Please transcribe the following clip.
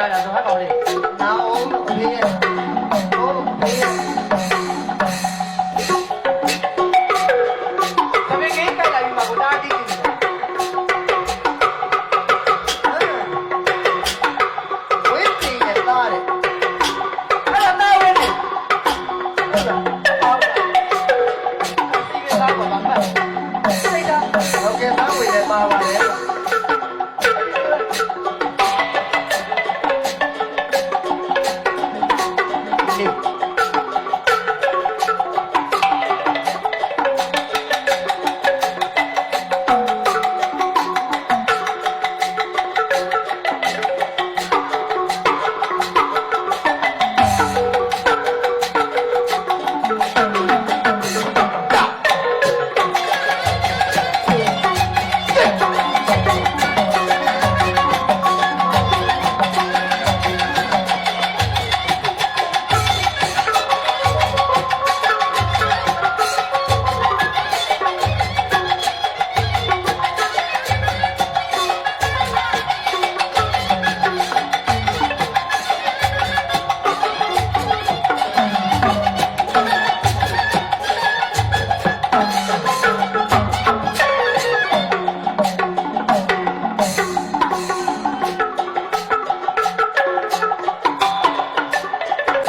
လာတာဆိုဟတ်တော်လေးနာအောင်လို့အလေးရ